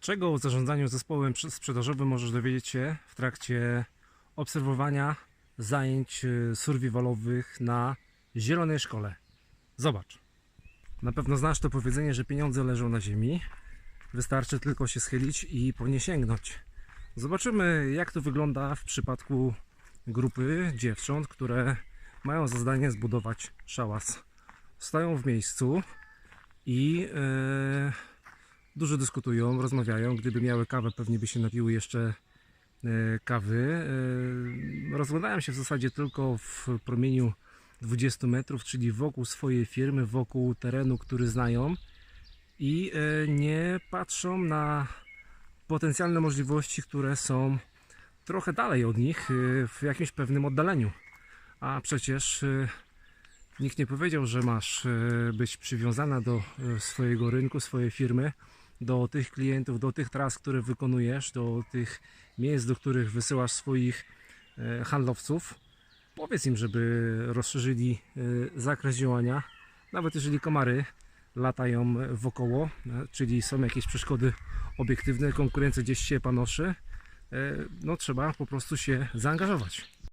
Czego o zarządzaniu zespołem sprzedażowym możesz dowiedzieć się w trakcie obserwowania zajęć y, survivalowych na Zielonej Szkole? Zobacz. Na pewno znasz to powiedzenie, że pieniądze leżą na ziemi. Wystarczy tylko się schylić i po nie sięgnąć. Zobaczymy, jak to wygląda w przypadku grupy dziewcząt, które mają za zadanie zbudować szałas. Stoją w miejscu i e, dużo dyskutują, rozmawiają. Gdyby miały kawę, pewnie by się napiły jeszcze e, kawy. E, rozglądają się w zasadzie tylko w promieniu 20 metrów, czyli wokół swojej firmy, wokół terenu, który znają i e, nie patrzą na potencjalne możliwości, które są trochę dalej od nich, w jakimś pewnym oddaleniu. A przecież nikt nie powiedział, że masz być przywiązana do swojego rynku, swojej firmy, do tych klientów, do tych tras, które wykonujesz, do tych miejsc, do których wysyłasz swoich e, handlowców. Powiedz im, żeby rozszerzyli e, zakres działania, nawet jeżeli komary latają wokoło, e, czyli są jakieś przeszkody obiektywne, konkurencja gdzieś się panoszy, no trzeba po prostu się zaangażować.